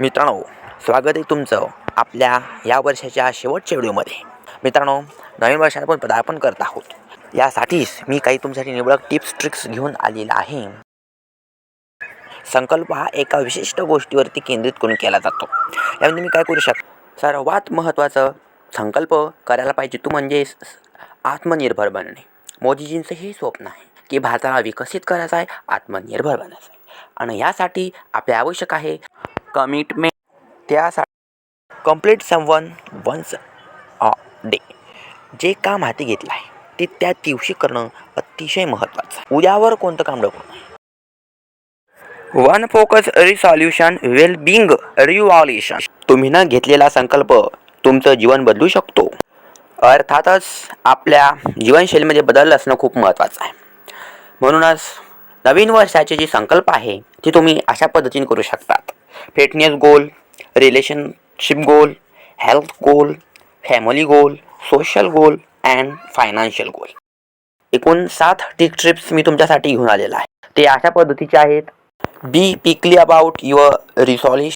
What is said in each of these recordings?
मित्रांनो स्वागत आहे तुमचं आपल्या या वर्षाच्या शेवटच्या व्हिडिओमध्ये. मित्रांनो नवीन वर्षात आपण पदार्पण करत आहोत. यासाठीच मी काही तुमच्यासाठी निवडक टिप्स ट्रिक्स घेऊन आलेला आहे. संकल्प हा एका विशिष्ट गोष्टीवरती केंद्रित करून केला जातो. यामध्ये मी काय करू शकतो सर्वात महत्त्वाचं संकल्प करायला पाहिजे तू म्हणजे आत्मनिर्भर बनणे. मोदीजींचं हे स्वप्न आहे की भारताला विकसित करायचं आहे आत्मनिर्भर बनायचं आहे. आणि यासाठी आपल्या आवश्यक आहे कमिटमेंट त्यासाठी complete someone once a day जे काम हाती घेतलं आहे ते त्या दिवशी करणं अतिशय महत्त्वाचं आहे. उद्यावर कोणतं काम नको one focus resolution well being revolution तुम्ही न घेतलेला संकल्प तुमचं जीवन बदलू शकतो. अर्थातच आपल्या जीवनशैलीमध्ये बदल असणं खूप महत्त्वाचं आहे. म्हणूनच नवीन वर्षाचे जे संकल्प आहे ते तुम्ही अशा पद्धतीने करू शकतात. Fitness goal relationship goal health goal family goal social goal and financial goal एकूण सात टिक ट्रिप्स मी तुमच्यासाठी घेऊन आलेला आहे. ते अशा पद्धतीचे आहेत. Be picky about your resolution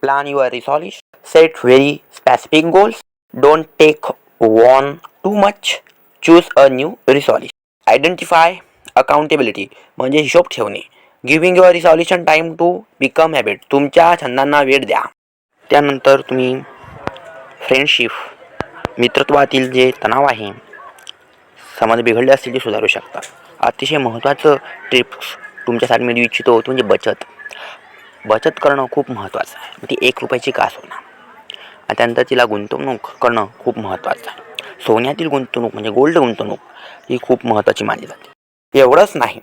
plan your resolution set very specific goals don't take on too much choose a new resolution identify accountability म्हणजे हिशोब ठेवणे. Giving your resolution time to become habit तुमच्या छंदांना वेळ द्या. त्यानंतर तुम्ही फ्रेंडशिप मित्रत्वातील जे तणाव आहे समाज बिघडले असतील ते सुधारू शकता. अतिशय महत्त्वाचं ट्रिप्स तुमच्यासाठी मी देऊ इच्छितो ते म्हणजे बचत. बचत करणं खूप महत्त्वाचं आहे. ती एक रुपयाची कास होणार. आणि त्यानंतर तिला गुंतवणूक करणं खूप महत्त्वाचं आहे. सोन्यातील गुंतवणूक म्हणजे गोल्ड गुंतवणूक ही खूप महत्त्वाची मानली जाते. एवढंच नाही.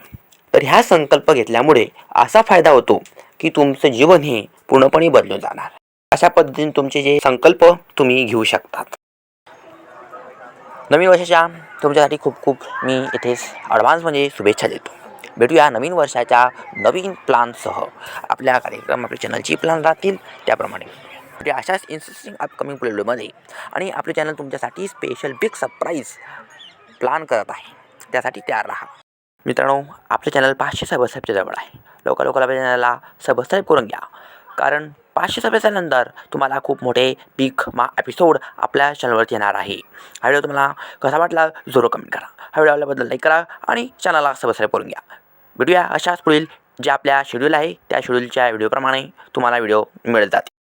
तर ह्या संकल्प घेतल्यामुळे असा फायदा होतो की तुमचं जीवन हे पूर्णपणे बदलून जाणार. अशा पद्धतीने तुमचे जे संकल्प तुम्ही घेऊ शकतात. नवीन वर्षाच्या तुमच्यासाठी खूप खूप मी इथेच ॲडव्हान्स म्हणजे शुभेच्छा देतो. भेटूया नवीन वर्षाच्या नवीन प्लानसह आपल्या कार्यक्रम आपल्या चॅनलची प्लॅन राहतील त्याप्रमाणे अशाच इंटरेस्टिंग अपकमिंग प्लेडमध्ये आणि आपले चॅनल तुमच्यासाठी स्पेशल बिग सरप्राईज प्लॅन करत आहे. त्यासाठी तयार राहा. मित्रांनो आपले चॅनल पाचशे सबस्क्राईबच्या जवळ आहे. लवकर लवकर आपल्या चॅनलला सबस्क्राईब करून घ्या. कारण पाचशे सबस्क्राईब तुम्हाला खूप मोठे पीक मा एपिसोड आपल्या चॅनलवरती येणार आहे. हा व्हिडिओ तुम्हाला कसा वाटला जरूर कमेंट करा. हा व्हिडिओ आपल्याबद्दल लाईक करा आणि चॅनलला सबस्क्राईब करून घ्या. भेटूया अशाच पुढील जे आपल्या शेड्यूल आहे त्या शेड्यूलच्या व्हिडिओप्रमाणे तुम्हाला व्हिडिओ मिळत जाते